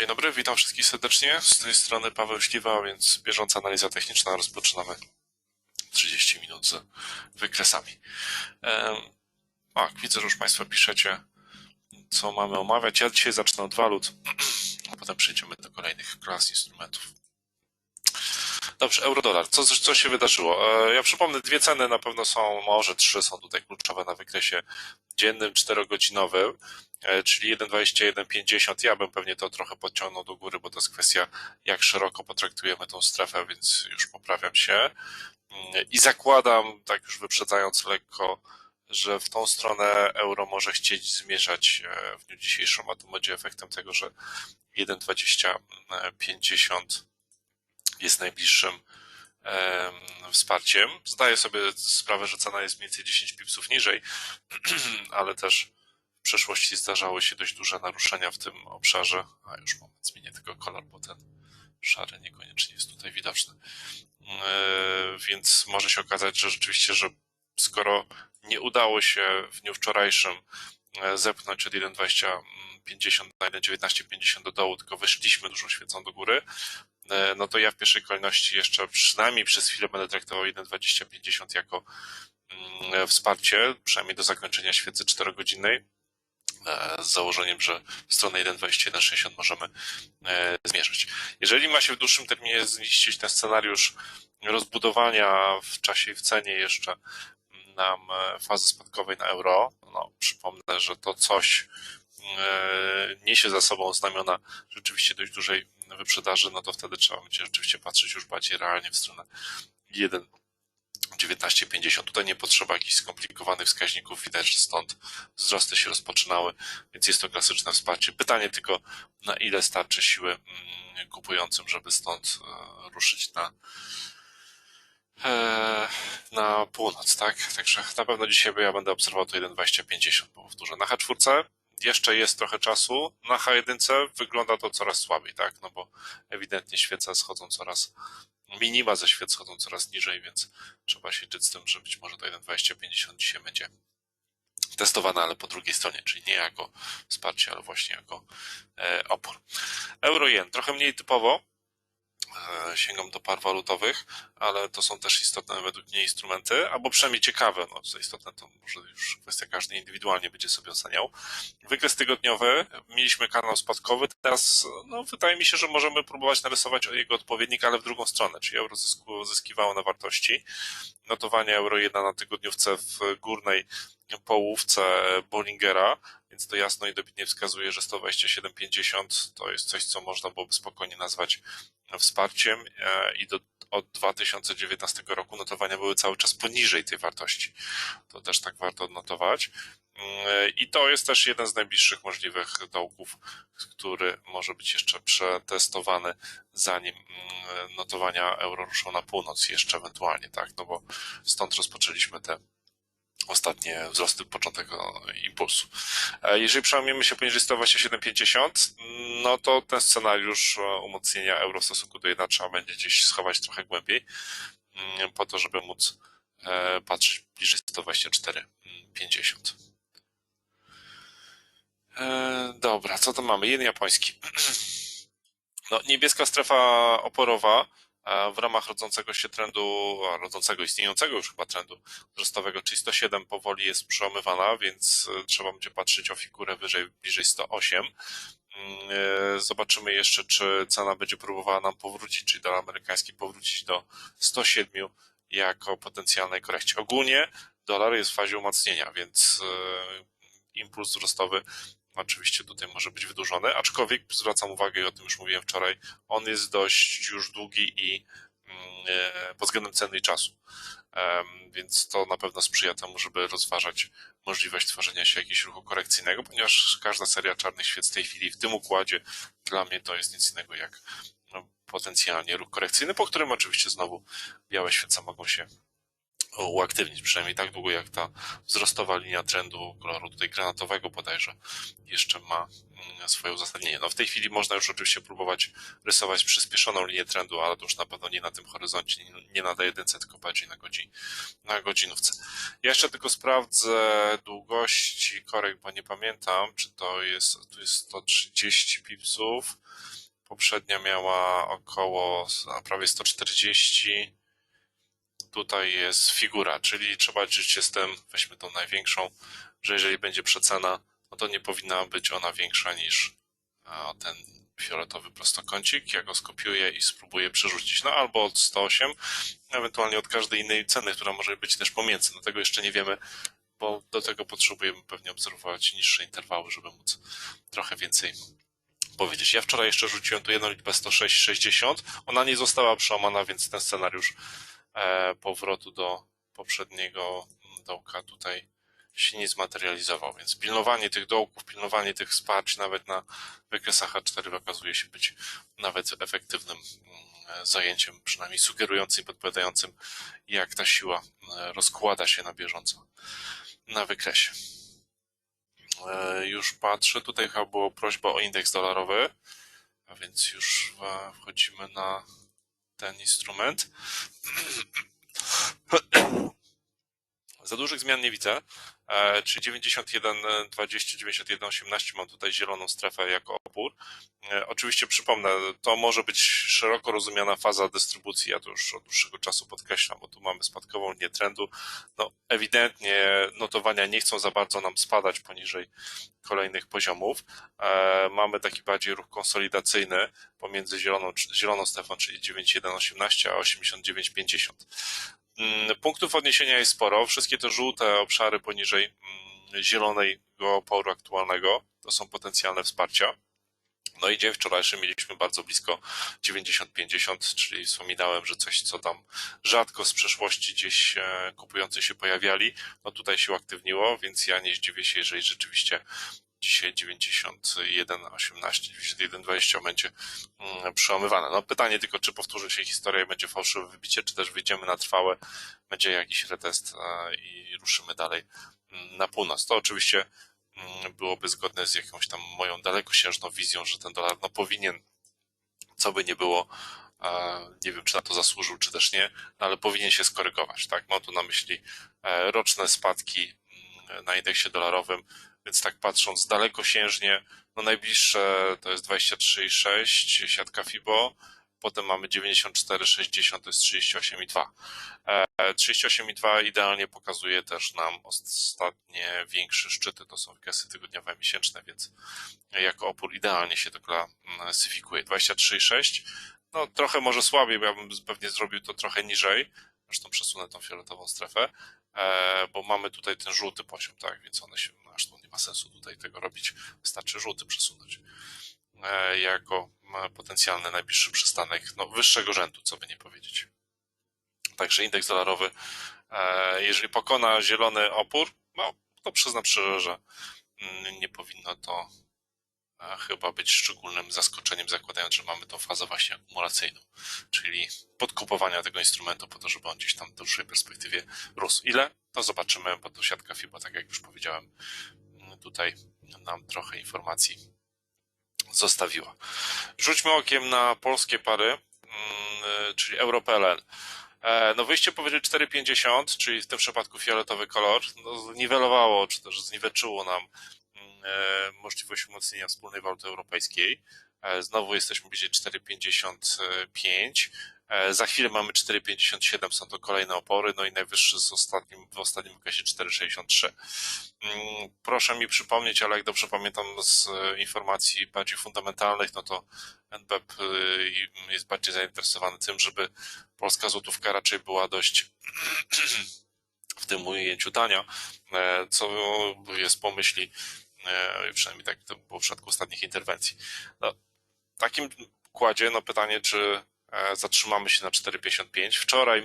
Dzień dobry, witam wszystkich serdecznie. Z tej strony Paweł Śliwa, więc bieżąca analiza techniczna. Rozpoczynamy 30 minut z wykresami. Tak, widzę, że już Państwo piszecie, co mamy omawiać. Ja dzisiaj zacznę od walut, a potem przejdziemy do kolejnych klas instrumentów. Dobrze, euro-dolar. Co, co się wydarzyło? E, Ja przypomnę, dwie ceny na pewno są, może trzy są tutaj kluczowe na wykresie dziennym, czterogodzinowym, e, czyli 1,21,50. Ja bym pewnie to trochę podciągnął do góry, bo to jest kwestia, jak szeroko potraktujemy tą strefę, więc już poprawiam się. Mm, I zakładam, tak już wyprzedzając lekko, że w tą stronę euro może chcieć zmierzać e, w dniu dzisiejszym, a to będzie efektem tego, że 1,2050 jest najbliższym em, wsparciem. Zdaję sobie sprawę, że cena jest mniej więcej 10 pipsów niżej, ale też w przeszłości zdarzały się dość duże naruszenia w tym obszarze. A już moment, zmienię tylko kolor, bo ten szary niekoniecznie jest tutaj widoczny. E, Więc może się okazać, że rzeczywiście, że skoro nie udało się w dniu wczorajszym e, zepchnąć od 1,2050 na 1,1950 do dołu, tylko wyszliśmy dużą świecą do góry, e, no to ja w pierwszej kolejności jeszcze przynajmniej przez chwilę będę traktował 1,2050 jako mm, wsparcie, przynajmniej do zakończenia świecy 4-godzinnej, e, z założeniem, że w stronę 1,2160 możemy e, zmierzyć. Jeżeli ma się w dłuższym terminie ziścić ten scenariusz rozbudowania w czasie i w cenie jeszcze nam e, fazy spadkowej na euro, no przypomnę, że to coś e, niesie za sobą znamiona rzeczywiście dość dużej wyprzedaży, no to wtedy trzeba będzie rzeczywiście patrzeć już bardziej realnie w stronę 1 19,50. Tutaj nie potrzeba jakichś skomplikowanych wskaźników. Widać, że stąd wzrosty się rozpoczynały, więc jest to klasyczne wsparcie. Pytanie tylko, na ile starczy siły mm, kupującym, żeby stąd e, ruszyć na, e, na północ, tak? Także na pewno dzisiaj ja będę obserwował to 1,2050, bo powtórzę. Na H4 jeszcze jest trochę czasu. Na H1 wygląda to coraz słabiej, tak? No bo ewidentnie świece schodzą coraz, minima ze świec schodzą coraz niżej, więc trzeba się liczyć z tym, że być może to 1,2050 dzisiaj będzie testowane, ale po drugiej stronie, czyli nie jako wsparcie, ale właśnie jako e, opór. Euro-jen, trochę mniej typowo, sięgam do par walutowych, ale to są też istotne według mnie instrumenty, albo przynajmniej ciekawe, no co istotne to może już kwestia każdy indywidualnie będzie sobie oceniał. Wykres tygodniowy, mieliśmy kanał spadkowy, teraz no, wydaje mi się, że możemy próbować narysować jego odpowiednik, ale w drugą stronę, czyli euro zyskiwało na wartości. Notowanie euro 1 na tygodniówce w górnej połówce Bollingera, więc to jasno i dobitnie wskazuje, że 127,50 to jest coś, co można byłoby spokojnie nazwać wsparciem e, i do, od 2019 roku notowania były cały czas poniżej tej wartości. To też tak warto odnotować. Mm, I to jest też jeden z najbliższych możliwych dołków, który może być jeszcze przetestowany, zanim mm, notowania euro ruszą na północ jeszcze ewentualnie, tak? No bo stąd rozpoczęliśmy te ostatnie wzrosty, początek impulsu. E, Jeżeli przełamiemy się poniżej 127,50, no to ten scenariusz e, umocnienia euro w stosunku do jedna trzeba będzie gdzieś schować trochę głębiej, mm, po to, żeby móc e, patrzeć bliżej 124,50. Dobra, co to mamy? Jeden japoński. No, niebieska strefa oporowa w ramach rodzącego się trendu, rodzącego, istniejącego już chyba trendu wzrostowego, czyli 107 powoli jest przełamywana, więc trzeba będzie patrzeć o figurę wyżej, bliżej 108. Zobaczymy jeszcze, czy cena będzie próbowała nam powrócić, czyli dolar amerykański powrócić do 107 jako potencjalnej korekcie. Ogólnie dolar jest w fazie umocnienia, więc impuls wzrostowy oczywiście tutaj może być wydłużony, aczkolwiek zwracam uwagę i o tym już mówiłem wczoraj, on jest dość już długi i pod względem ceny i czasu. Więc to na pewno sprzyja temu, żeby rozważać możliwość tworzenia się jakiegoś ruchu korekcyjnego, ponieważ każda seria czarnych świec w tej chwili w tym układzie dla mnie to jest nic innego jak no, potencjalnie ruch korekcyjny, po którym oczywiście znowu białe świece mogą się uaktywnić, przynajmniej tak długo jak ta wzrostowa linia trendu koloru tutaj granatowego bodajże jeszcze ma mm, swoje uzasadnienie. No w tej chwili można już oczywiście próbować rysować przyspieszoną linię trendu, ale to już na pewno nie na tym horyzoncie, nie- na jedynce, tylko bardziej na, godzin, na godzinówce. Ja jeszcze tylko sprawdzę długości korek, bo nie pamiętam, czy to jest, tu jest 130 pipsów, poprzednia miała około prawie 140, tutaj jest figura, czyli trzeba liczyć się z tym, weźmy tą największą, że jeżeli będzie przecena, no to nie powinna być ona większa niż ten fioletowy prostokącik. Ja go skopiuję i spróbuję przerzucić. No albo od 108, ewentualnie od każdej innej ceny, która może być też pomiędzy. No tego jeszcze nie wiemy, bo do tego potrzebujemy pewnie obserwować niższe interwały, żeby móc trochę więcej powiedzieć. Ja wczoraj jeszcze rzuciłem tu jedną liczbę 106,60. Ona nie została przełamana, więc ten scenariusz powrotu do poprzedniego dołka tutaj się nie zmaterializował, więc pilnowanie tych dołków, pilnowanie tych wsparć nawet na wykresach A4 okazuje się być nawet efektywnym mm, zajęciem, przynajmniej sugerującym, podpowiadającym, jak ta siła e, rozkłada się na bieżąco na wykresie. E, Już patrzę, tutaj chyba było prośba o indeks dolarowy, a więc już e, wchodzimy na ten instrument. Za dużych zmian nie widzę, czyli 91, 20, 91, 18 mam tutaj zieloną strefę jako opór. E, Oczywiście przypomnę, to może być szeroko rozumiana faza dystrybucji, ja to już od dłuższego czasu podkreślam, bo tu mamy spadkową linię trendu. No, ewidentnie notowania nie chcą za bardzo nam spadać poniżej kolejnych poziomów. E, Mamy taki bardziej ruch konsolidacyjny pomiędzy zieloną, zieloną strefą, czyli 9118 a 8950. Mm, Punktów odniesienia jest sporo. Wszystkie te żółte obszary poniżej mm, zielonego oporu aktualnego to są potencjalne wsparcia. No i dzień wczorajszy mieliśmy bardzo blisko 90-50, czyli wspominałem, że coś, co tam rzadko z przeszłości gdzieś e, kupujący się pojawiali, no tutaj się uaktywniło, więc ja nie zdziwię się, jeżeli rzeczywiście dzisiaj 91, 18, 91, 20 będzie przełamywane. No pytanie tylko, czy powtórzy się historia i będzie fałszywe wybicie, czy też wyjdziemy na trwałe, będzie jakiś retest e, i ruszymy dalej mm, na północ. To oczywiście mm, byłoby zgodne z jakąś tam moją dalekosiężną wizją, że ten dolar no powinien, co by nie było, e, nie wiem, czy na to zasłużył, czy też nie, no ale powinien się skorygować, tak? Mam tu na myśli e, roczne spadki mm, na indeksie dolarowym, więc tak patrząc dalekosiężnie, no najbliższe to jest 23,6 siatka FIBO, potem mamy 94,60 to jest 38,2. E, 38,2 idealnie pokazuje też nam ostatnie większe szczyty, to są wykresy tygodniowe, miesięczne, więc jako opór idealnie się to klasyfikuje. 23,6 no trochę może słabiej, bo ja bym pewnie zrobił to trochę niżej, zresztą przesunę tą fioletową strefę, e, bo mamy tutaj ten żółty poziom, tak, więc one się, zresztą nie ma sensu tutaj tego robić, wystarczy żółty przesunąć e, jako e, potencjalny najbliższy przystanek, no wyższego rzędu, co by nie powiedzieć. Także indeks dolarowy, e, jeżeli pokona zielony opór, no to przyznam szczerze, że mm, nie powinno to chyba być szczególnym zaskoczeniem, zakładając, że mamy tą fazę właśnie akumulacyjną, czyli podkupowania tego instrumentu po to, żeby on gdzieś tam w dłuższej perspektywie rósł. Ile? To zobaczymy, bo to siatka FIBA, tak jak już powiedziałem, tutaj nam trochę informacji zostawiła. Rzućmy okiem na polskie pary, mm, czyli EuroPLN. E, No wyjście powyżej 4,50, czyli w tym przypadku fioletowy kolor, no zniwelowało, czy też zniweczyło nam możliwość umocnienia wspólnej waluty europejskiej. E, Znowu jesteśmy bliżej 4,55. E, Za chwilę mamy 4,57, są to kolejne opory, no i najwyższy z ostatnim, w ostatnim okresie 4,63. Mm, Proszę mi przypomnieć, ale jak dobrze pamiętam z e, informacji bardziej fundamentalnych, no to NBP y, jest bardziej zainteresowany tym, żeby polska złotówka raczej była dość w tym ujęciu tania, e, co jest pomyśli, e, przynajmniej tak to było w przypadku ostatnich interwencji. No, w takim układzie, no pytanie, czy e, zatrzymamy się na 4,55. Wczoraj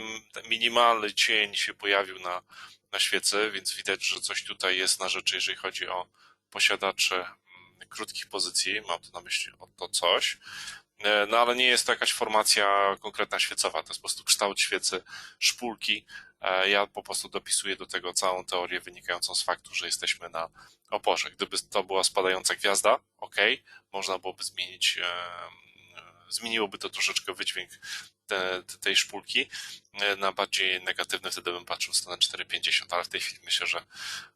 minimalny cień się pojawił na, na świecy, więc widać, że coś tutaj jest na rzeczy, jeżeli chodzi o posiadaczy mm, krótkich pozycji. Mam tu na myśli o to coś. E, no ale nie jest to jakaś formacja konkretna świecowa, to jest po prostu kształt świecy, szpulki. E, ja po prostu dopisuję do tego całą teorię wynikającą z faktu, że jesteśmy na oporze. Gdyby to była spadająca gwiazda, ok, można byłoby zmienić, e, zmieniłoby to troszeczkę wydźwięk te, te, tej szpulki na bardziej negatywny, wtedy bym patrzył w stronę 4,50, ale w tej chwili myślę, że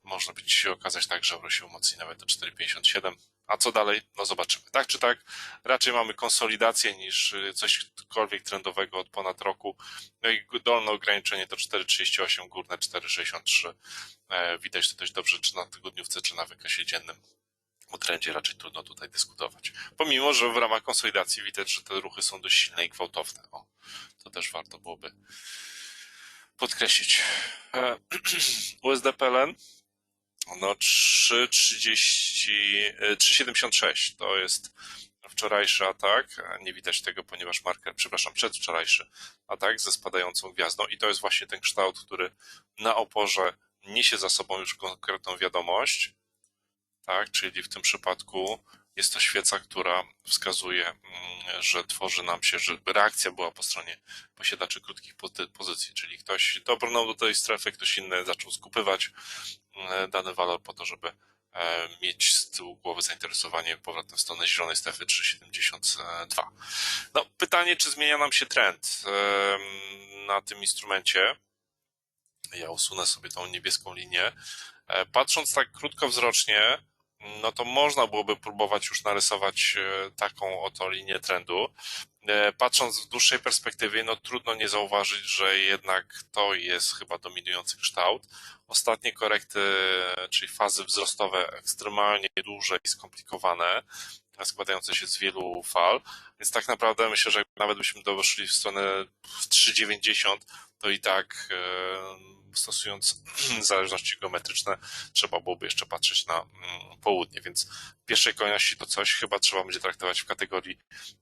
można być się okazać tak, że euro się umocni nawet do 4,57 a co dalej? No zobaczymy. Tak czy tak, raczej mamy konsolidację niż y, cośkolwiek trendowego od ponad roku. No i dolne ograniczenie to 4,38, górne 4,63. E, widać to dość dobrze, czy na tygodniówce, czy na wykresie dziennym. O trendzie raczej trudno tutaj dyskutować. Pomimo, że w ramach konsolidacji widać, że te ruchy są dość silne i gwałtowne. O, to też warto byłoby podkreślić. E, USD PLN no 3,76 to jest wczorajszy atak. Nie widać tego, ponieważ marker, przepraszam, przedwczorajszy atak ze spadającą gwiazdą i to jest właśnie ten kształt, który na oporze niesie za sobą już konkretną wiadomość, tak, czyli w tym przypadku jest to świeca, która wskazuje, mm, że tworzy nam się, że reakcja była po stronie posiadaczy krótkich pozycji, czyli ktoś dobrnął do tej strefy, ktoś inny zaczął skupywać mm, dany walor po to, żeby e, mieć z tyłu głowy zainteresowanie powrotem w stronę zielonej strefy 3,72. No, pytanie, czy zmienia nam się trend na tym instrumencie? Ja usunę sobie tą niebieską linię. E, patrząc tak krótkowzrocznie, no to można byłoby próbować już narysować e, taką oto linię trendu. E, patrząc w dłuższej perspektywie, no trudno nie zauważyć, że jednak to jest chyba dominujący kształt. Ostatnie korekty, czyli fazy wzrostowe ekstremalnie duże i skomplikowane, składające się z wielu fal, więc tak naprawdę myślę, że nawet byśmy doszli w stronę 3,90, to i tak e, stosując zależności geometryczne, trzeba byłoby jeszcze patrzeć na mm, południe, więc w pierwszej kolejności to coś chyba trzeba będzie traktować w kategorii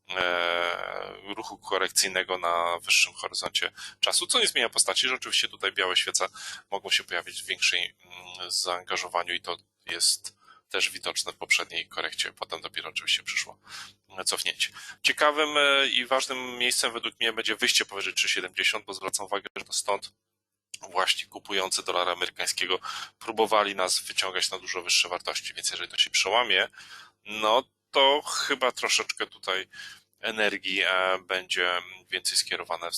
e, ruchu korekcyjnego na wyższym horyzoncie czasu, co nie zmienia postaci, że oczywiście tutaj białe świece mogą się pojawić w większej mm, zaangażowaniu i to jest też widoczne w poprzedniej korekcie, potem dopiero oczywiście przyszło cofnięcie. Ciekawym e, i ważnym miejscem według mnie będzie wyjście powyżej 3,70, bo zwracam uwagę, że to stąd właśnie kupujący dolara amerykańskiego próbowali nas wyciągać na dużo wyższe wartości, więc jeżeli to się przełamie, no to chyba troszeczkę tutaj energii e, będzie więcej skierowane w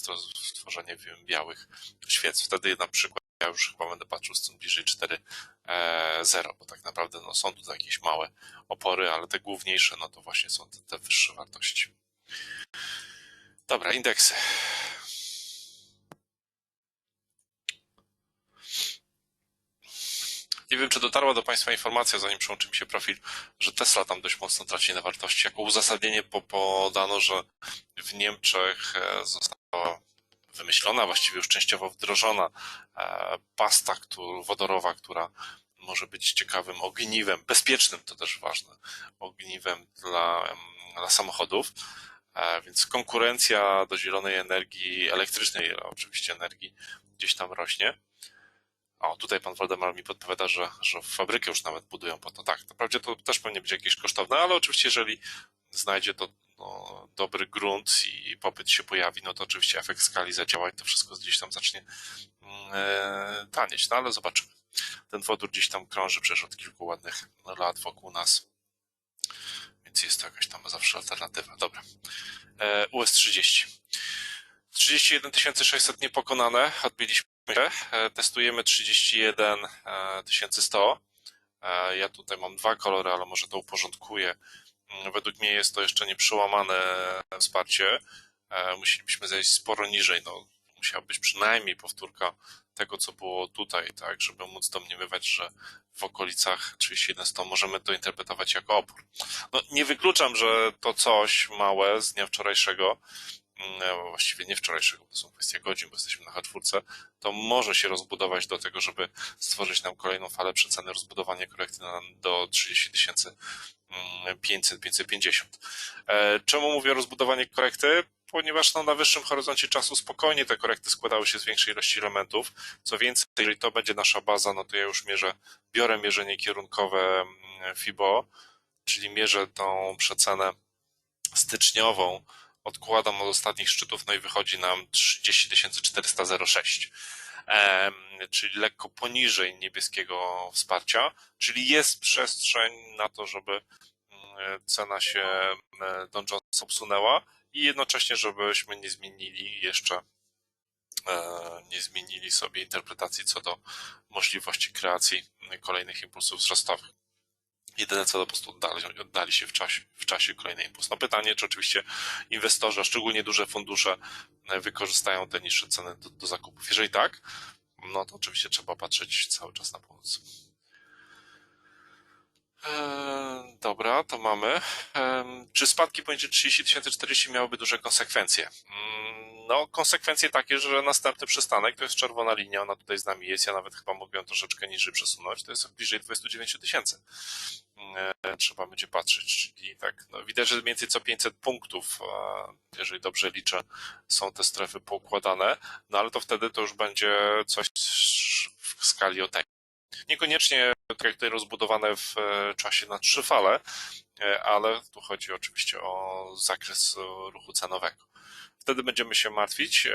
stworzenie białych świec. Wtedy na przykład ja już chyba będę patrzył z bliżej 4.0, bo tak naprawdę no, są tutaj jakieś małe opory, ale te główniejsze no to właśnie są te, te wyższe wartości. Dobra, indeksy. Nie wiem, czy dotarła do Państwa informacja, zanim przyłączy mi się profil, że Tesla tam dość mocno traci na wartości. Jako uzasadnienie podano, że w Niemczech e, została wymyślona, właściwie już częściowo wdrożona e, pasta wodorowa, która może być ciekawym ogniwem, bezpiecznym, to też ważne, ogniwem dla, dla samochodów. E, więc konkurencja do zielonej energii elektrycznej, oczywiście energii gdzieś tam rośnie. O, tutaj pan Waldemar mi podpowiada, że, że fabrykę już nawet budują po to. Tak, wprawdzie to też pewnie będzie jakieś kosztowne, ale oczywiście jeżeli znajdzie to no, dobry grunt i popyt się pojawi, no to oczywiście efekt skali zadziała i to wszystko gdzieś tam zacznie mm, e, tanieć, no ale zobaczymy. Ten wodór gdzieś tam krąży przecież od kilku ładnych lat wokół nas, więc jest to jakaś tam zawsze alternatywa. Dobra. E, US 30. 31 600 niepokonane, odbiliśmy E, testujemy 31 100. E, ja tutaj mam dwa kolory, ale może to uporządkuję. Mm, według mnie jest to jeszcze nieprzełamane wsparcie. E, musielibyśmy zejść sporo niżej. No, musiała być przynajmniej powtórka tego, co było tutaj, tak, żeby móc domniemywać, że w okolicach 31 możemy to interpretować jako opór. No, nie wykluczam, że to coś małe z dnia wczorajszego no, właściwie nie wczorajszego, to są kwestie godzin, bo jesteśmy na H4, to może się rozbudować do tego, żeby stworzyć nam kolejną falę przeceny, rozbudowanie korekty do 30 tysięcy 500, 550. Czemu mówię o rozbudowaniu korekty? Ponieważ no, na wyższym horyzoncie czasu spokojnie te korekty składały się z większej ilości elementów. Co więcej, jeżeli to będzie nasza baza, no to ja już mierzę, biorę mierzenie kierunkowe mm, FIBO, czyli mierzę tą przecenę styczniową odkładam od ostatnich szczytów, no i wychodzi nam 30 406, em, czyli lekko poniżej niebieskiego wsparcia, czyli jest przestrzeń na to, żeby mm, cena się Don Jones obsunęła i jednocześnie, żebyśmy nie zmienili jeszcze e, nie zmienili sobie interpretacji co do możliwości kreacji kolejnych impulsów wzrostowych. Jedyne co to po prostu oddali, oddali się w czasie, w czasie kolejny impuls. No pytanie, czy oczywiście inwestorzy, a szczególnie duże fundusze e, wykorzystają te niższe ceny do, do zakupów. Jeżeli tak, no to oczywiście trzeba patrzeć cały czas na pomoc. Eee, Dobra, to mamy. Em, Czy spadki poniżej 30 40 miałyby duże konsekwencje? Mm, No, konsekwencje takie, że następny przystanek to jest czerwona linia, ona tutaj z nami jest, ja nawet chyba mogę ją troszeczkę niżej przesunąć, to jest bliżej 29 tysięcy. E, Trzeba będzie patrzeć, czyli tak, no widać, że mniej więcej co 500 punktów, jeżeli dobrze liczę, są te strefy poukładane, no ale to wtedy to już będzie coś w skali o tej. Niekoniecznie tak tutaj rozbudowane w e, czasie na trzy fale, e, ale tu chodzi oczywiście o zakres ruchu cenowego. Wtedy będziemy się martwić.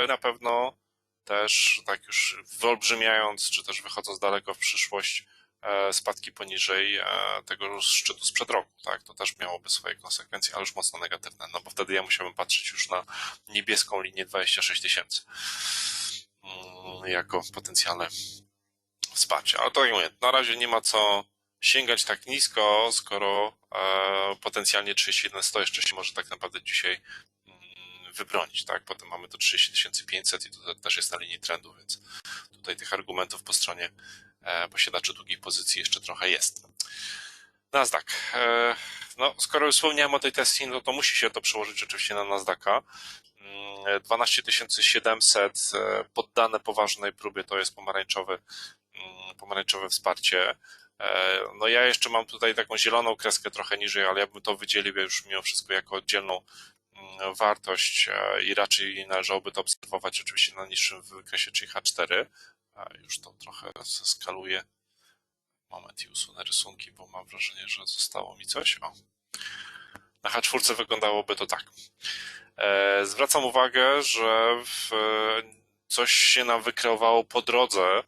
E, Na pewno też tak już wyolbrzymiając, czy też wychodząc daleko w przyszłość, e, spadki poniżej e, tego szczytu sprzed roku, tak? To też miałoby swoje konsekwencje, ale już mocno negatywne, no bo wtedy ja musiałbym patrzeć już na niebieską linię 26 tysięcy mm, jako potencjalne wsparcie. Ale to mówię, na razie nie ma co sięgać tak nisko, skoro e, potencjalnie 31 100 jeszcze się może tak naprawdę dzisiaj wybronić, tak? Potem mamy to 30 500 i to też jest na linii trendu, więc tutaj tych argumentów po stronie e, posiadaczy długich pozycji jeszcze trochę jest. Nasdaq. E, no, skoro już wspomniałem o tej testii, no to musi się to przełożyć oczywiście na Nasdaqa. Mm, 12 700 e, poddane poważnej próbie to jest pomarańczowy mm, pomarańczowe wsparcie. No ja jeszcze mam tutaj taką zieloną kreskę trochę niżej, ale ja bym to wydzielił już mimo wszystko jako oddzielną mm, wartość e, i raczej należałoby to obserwować oczywiście na niższym wykresie, czyli H4. A Już to trochę skaluję. Moment i usunę rysunki, bo mam wrażenie, że zostało mi coś. O. Na H4 wyglądałoby to tak. E, Zwracam uwagę, że w, coś się nam wykreowało po drodze.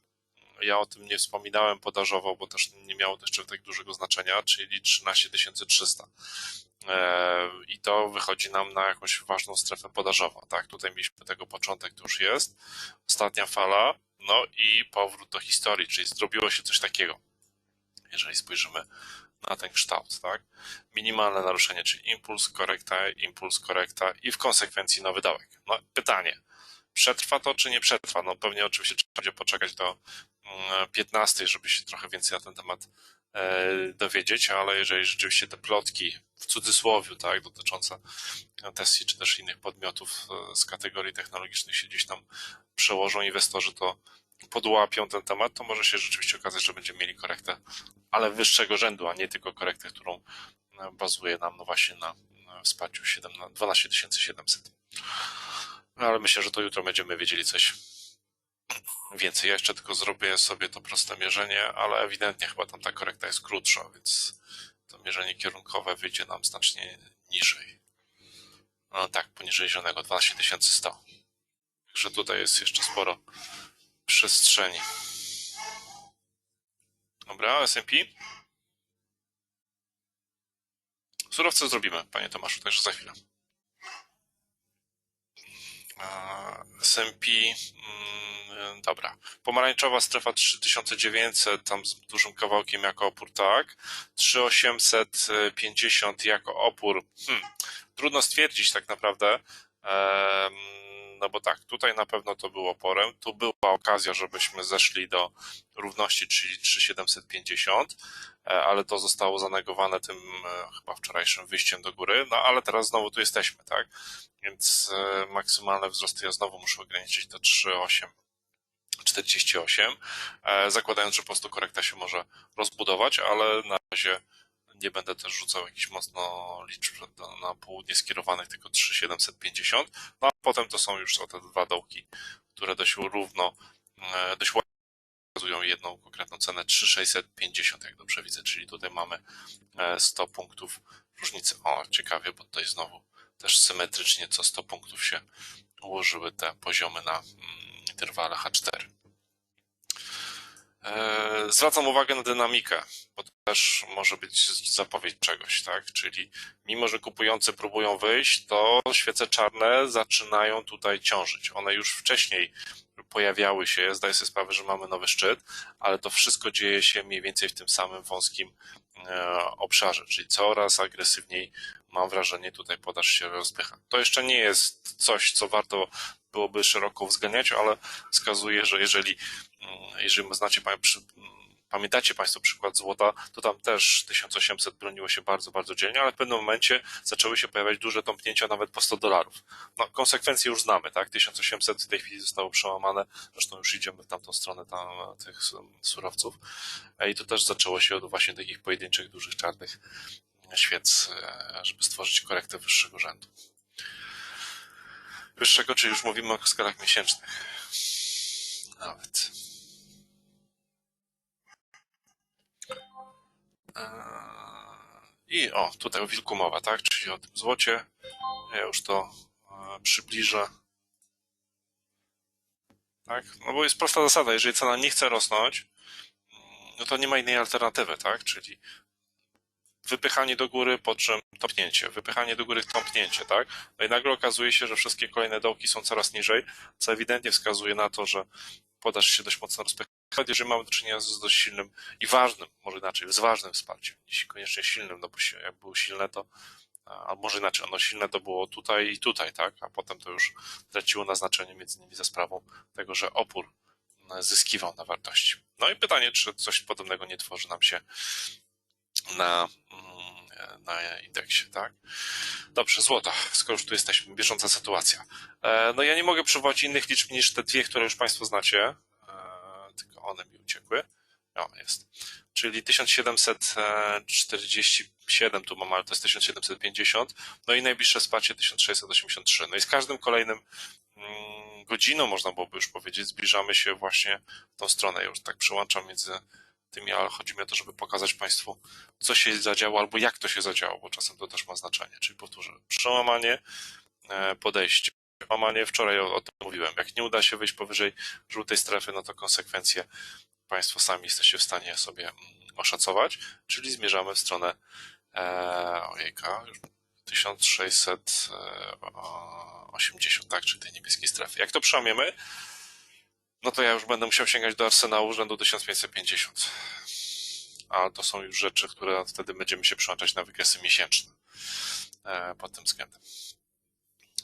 Ja o tym nie wspominałem podażowo, bo też nie miało to jeszcze tak dużego znaczenia, czyli 13 300. E, I to wychodzi nam na jakąś ważną strefę podażową. Tak, tutaj mieliśmy tego początek, to już jest. Ostatnia fala, no i powrót do historii, czyli zrobiło się coś takiego. Jeżeli spojrzymy na ten kształt, tak? Minimalne naruszenie, czyli impuls, korekta, impuls, korekta i w konsekwencji nowy dołek. No pytanie, przetrwa to czy nie przetrwa? No pewnie oczywiście trzeba będzie poczekać do 15, żeby się trochę więcej na ten temat e, dowiedzieć, ale jeżeli rzeczywiście te plotki w cudzysłowie, tak, dotyczące Tesli czy też innych podmiotów e, z kategorii technologicznych się gdzieś tam przełożą inwestorzy, to podłapią ten temat, to może się rzeczywiście okazać, że będziemy mieli korektę, ale wyższego rzędu, a nie tylko korektę, którą e, bazuje nam no właśnie na wsparciu 7, na 12 700. No, ale myślę, że to jutro będziemy wiedzieli coś więcej. Ja jeszcze tylko zrobię sobie to proste mierzenie, ale ewidentnie chyba tam ta korekta jest krótsza, więc to mierzenie kierunkowe wyjdzie nam znacznie niżej. No tak, poniżej zielonego 12 100. Także tutaj jest jeszcze sporo przestrzeni. Dobra, S&P. Surowce zrobimy, panie Tomaszu, także za chwilę. S&P, mm, dobra. Pomarańczowa strefa 3900, tam z dużym kawałkiem jako opór, tak. 3850 jako opór. Hmm. Trudno stwierdzić tak naprawdę. No bo tak, tutaj na pewno to było oporem. Tu była okazja, żebyśmy zeszli do równości, czyli 3750, e, ale to zostało zanegowane tym e, chyba wczorajszym wyjściem do góry. No ale teraz znowu tu jesteśmy, tak? Więc e, maksymalne wzrosty ja znowu muszę ograniczyć do 3,8. 48, e, zakładając, że po prostu korekta się może rozbudować, ale na razie nie będę też rzucał jakichś mocno liczb na południe skierowanych, tylko 3,750. No a potem to są już te dwa dołki, które dość równo, e, dość ładnie pokazują jedną konkretną cenę 3650, jak dobrze widzę, czyli tutaj mamy 100 punktów różnicy. O, ciekawie, bo tutaj znowu też symetrycznie co 100 punktów się ułożyły te poziomy na mm, interwale H4. E, zwracam uwagę na dynamikę, bo to też może być zapowiedź czegoś, tak? Czyli mimo, że kupujący próbują wyjść, to świece czarne zaczynają tutaj ciążyć. One już wcześniej pojawiały się, zdaję sobie sprawę, że mamy nowy szczyt, ale to wszystko dzieje się mniej więcej w tym samym wąskim e, obszarze, czyli coraz agresywniej mam wrażenie tutaj podaż się rozpycha. To jeszcze nie jest coś, co warto byłoby szeroko uwzględniać, ale wskazuje, że jeżeli, mm, jeżeli znacie, pamiętacie Państwo przykład złota, to tam też 1800 broniło się bardzo, bardzo dzielnie, ale w pewnym momencie zaczęły się pojawiać duże tąpnięcia nawet po 100 dolarów. No, konsekwencje już znamy, tak? 1800 w tej chwili zostało przełamane, zresztą już idziemy w tamtą stronę tam, tych surowców i to też zaczęło się od właśnie takich pojedynczych, dużych, czarnych świec, e, żeby stworzyć korektę wyższego rzędu wyższego, czyli już mówimy o skalach miesięcznych. Nawet. I o, tutaj o wilku mowa, tak? Czyli o tym złocie. Ja już to e, przybliżę. Tak? No bo jest prosta zasada, jeżeli cena nie chce rosnąć, no to nie ma innej alternatywy, tak? Czyli wypychanie do góry, po czym topnięcie, wypychanie do góry, topnięcie, tak? No i nagle okazuje się, że wszystkie kolejne dołki są coraz niżej, co ewidentnie wskazuje na to, że podaż się dość mocno rozpycha. Jeżeli mamy do czynienia z dość silnym i ważnym, może inaczej, z ważnym wsparciem, jeśli koniecznie silnym, no bo jak było silne, to a może inaczej, ono silne to było tutaj i tutaj, tak? A potem to już traciło na znaczeniu między innymi za sprawą tego, że opór zyskiwał na wartości. No i pytanie, czy coś podobnego nie tworzy nam się na, mm, na indeksie, tak? Dobrze, złota, skoro już tu jesteśmy, bieżąca sytuacja. E, no ja nie mogę przywołać innych liczb niż te dwie, które już Państwo znacie, tylko one mi uciekły. O, jest. Czyli 1747 tu mam, ale to jest 1750. No i najbliższe wsparcie 1683. No i z każdym kolejnym mm, godziną, można byłoby już powiedzieć, zbliżamy się właśnie w tą stronę. Już tak przyłączam między tymi, ale chodzi mi o to, żeby pokazać Państwu, co się zadziało albo jak to się zadziało, bo czasem to też ma znaczenie. Czyli powtórzę, przełamanie, e, podejście. Przełamanie, wczoraj o, o tym mówiłem. Jak nie uda się wyjść powyżej żółtej strefy, no to konsekwencje Państwo sami jesteście w stanie sobie mm, oszacować, czyli zmierzamy w stronę e, ojejka, 1680, tak, czyli tej niebieskiej strefy. Jak to przełamiemy, no to ja już będę musiał sięgać do arsenału rzędu 1550. A to są już rzeczy, które wtedy będziemy się przełączać na wykresy miesięczne e, pod tym względem.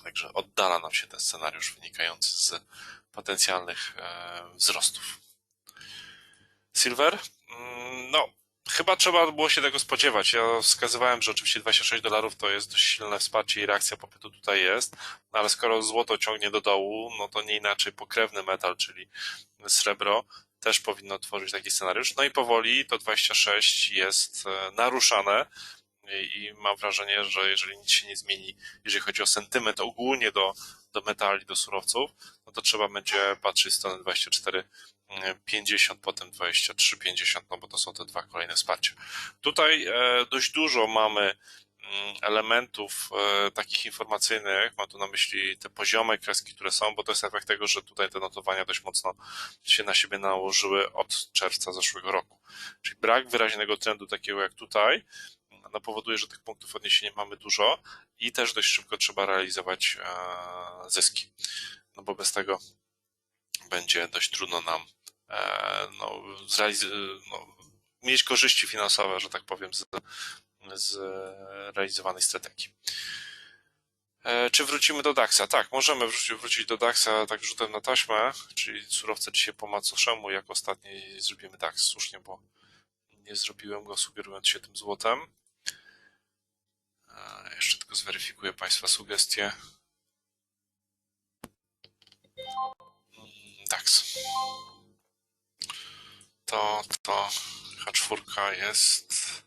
Także oddala nam się ten scenariusz wynikający z potencjalnych e, wzrostów. Silver? Mm, no, Chyba trzeba było się tego spodziewać. Ja wskazywałem, że oczywiście 26 dolarów to jest dość silne wsparcie i reakcja popytu tutaj jest, no ale skoro złoto ciągnie do dołu, no to nie inaczej pokrewny metal, czyli srebro, też powinno tworzyć taki scenariusz. No i powoli to 26 jest e, naruszane i mam wrażenie, że jeżeli nic się nie zmieni, jeżeli chodzi o sentyment ogólnie do, do metali, do surowców, no to trzeba będzie patrzeć stronę 24 50, potem 23, 50, no bo to są te dwa kolejne wsparcia. Tutaj e, dość dużo mamy mm, elementów e, takich informacyjnych, mam tu na myśli te poziome kreski, które są, bo to jest efekt tego, że tutaj te notowania dość mocno się na siebie nałożyły od czerwca zeszłego roku. Czyli brak wyraźnego trendu takiego jak tutaj, no powoduje, że tych punktów odniesienia mamy dużo i też dość szybko trzeba realizować e, zyski. No bo bez tego będzie dość trudno nam E, no, no, mieć korzyści finansowe, że tak powiem, z, z realizowanej strategii. E, czy wrócimy do DAX-a? Tak, możemy wrócić, wrócić do DAX-a tak rzutem na taśmę, czyli surowce dzisiaj po macoszemu, jak ostatni zrobimy DAX, słusznie, bo nie zrobiłem go sugerując się tym złotem. Jeszcze tylko zweryfikuję Państwa sugestie. Mm, DAX to, to H4 jest.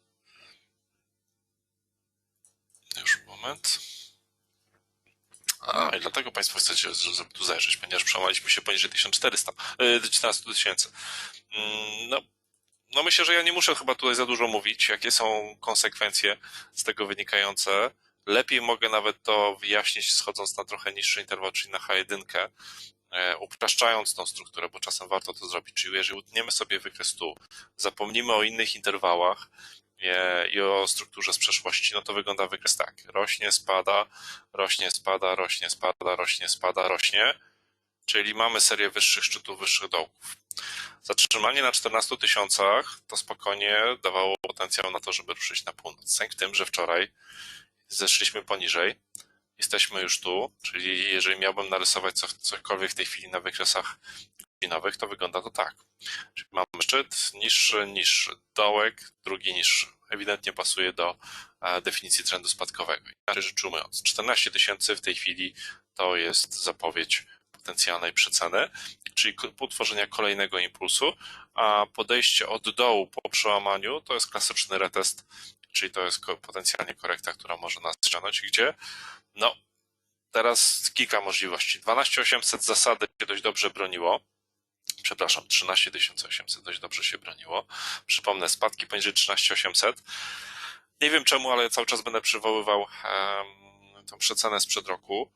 Już moment. A, i dlatego Państwo chcecie, tu zajrzeć, ponieważ przełamaliśmy się poniżej 1400, yy, 14 tysięcy. Mm, No, no myślę, że ja nie muszę chyba tutaj za dużo mówić, jakie są konsekwencje z tego wynikające. Lepiej mogę nawet to wyjaśnić schodząc na trochę niższy interwał, czyli na H1, e, upraszczając tą strukturę, bo czasem warto to zrobić. Czyli jeżeli utniemy sobie wykres tu, zapomnimy o innych interwałach e, i o strukturze z przeszłości, no to wygląda wykres tak. Rośnie, spada, rośnie, spada, rośnie, spada, rośnie, spada, rośnie. Czyli mamy serię wyższych szczytów, wyższych dołków. Zatrzymanie na 14 tysiącach to spokojnie dawało potencjał na to, żeby ruszyć na północ. Sęk w tym, że wczoraj zeszliśmy poniżej, jesteśmy już tu, czyli jeżeli miałbym narysować co, cokolwiek w tej chwili na wykresach godzinowych, to wygląda to tak. Czyli mamy szczyt, niższy, niższy, dołek, drugi niższy. Ewidentnie pasuje do e, definicji trendu spadkowego. Inaczej rzecz ujmując, 14 tysięcy w tej chwili to jest zapowiedź potencjalnej przeceny, czyli utworzenia kolejnego impulsu, a podejście od dołu po przełamaniu to jest klasyczny retest, czyli to jest potencjalnie korekta, która może nas ściągnąć, gdzie no teraz kilka możliwości. 12800 zasady się dość dobrze broniło, przepraszam, 13800 dość dobrze się broniło. Przypomnę, spadki poniżej 13800. Nie wiem czemu, ale cały czas będę przywoływał um, tą przecenę sprzed roku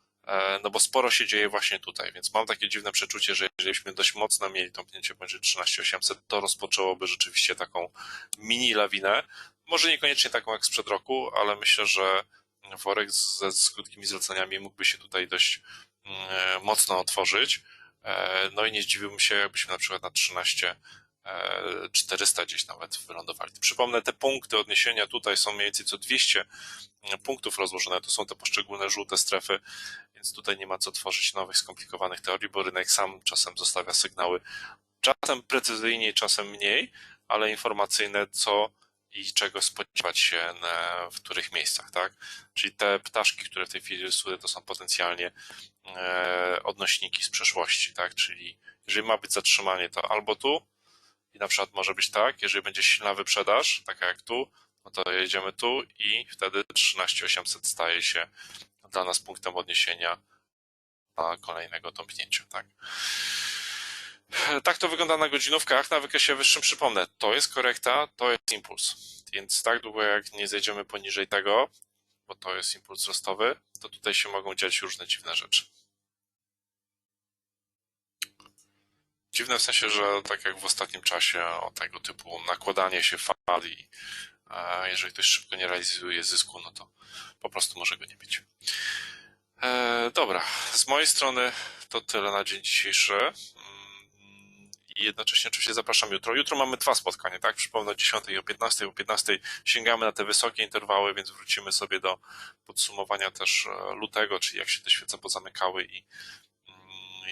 no bo sporo się dzieje właśnie tutaj, więc mam takie dziwne przeczucie, że jeżeliśmy dość mocno mieli tąpnięcie poniżej 13800, to rozpoczęłoby rzeczywiście taką mini lawinę, może niekoniecznie taką jak sprzed roku, ale myślę, że worek ze, z krótkimi zleceniami mógłby się tutaj dość mocno otworzyć, no i nie zdziwiłbym się, jakbyśmy na przykład na 13 400 gdzieś nawet wylądowali. Przypomnę, te punkty odniesienia tutaj są mniej więcej co 200 punktów rozłożone, to są te poszczególne żółte strefy, więc tutaj nie ma co tworzyć nowych, skomplikowanych teorii, bo rynek sam czasem zostawia sygnały, czasem precyzyjniej, czasem mniej, ale informacyjne, co i czego spodziewać się na, w których miejscach, tak? Czyli te ptaszki, które w tej chwili rysuję, to są potencjalnie e, odnośniki z przeszłości, tak? Czyli jeżeli ma być zatrzymanie, to albo tu, i na przykład może być tak, jeżeli będzie silna wyprzedaż, taka jak tu, no to jedziemy tu i wtedy 13800 staje się dla nas punktem odniesienia na kolejnego tąpnięcia, tak. Tak to wygląda na godzinówkach. Na wykresie wyższym przypomnę, to jest korekta, to jest impuls. Więc tak długo jak nie zejdziemy poniżej tego, bo to jest impuls wzrostowy, to tutaj się mogą dziać różne dziwne rzeczy. Dziwne w sensie, że tak jak w ostatnim czasie o tego typu nakładanie się fal i jeżeli ktoś szybko nie realizuje zysku, no to po prostu może go nie mieć. E, dobra, z mojej strony to tyle na dzień dzisiejszy. Mm, I jednocześnie oczywiście zapraszam jutro. Jutro mamy dwa spotkania, tak? Przypomnę o 10 i o 15. O 15 sięgamy na te wysokie interwały, więc wrócimy sobie do podsumowania też e, lutego, czyli jak się te świece pozamykały i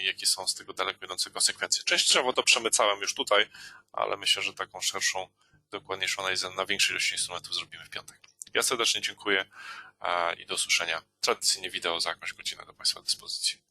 jakie są z tego daleko idące konsekwencje. Częściowo to przemycałem już tutaj, ale myślę, że taką szerszą, dokładniejszą analizę na większej ilości instrumentów zrobimy w piątek. Ja serdecznie dziękuję i do usłyszenia tradycyjnie wideo za jakąś godzinę do Państwa dyspozycji.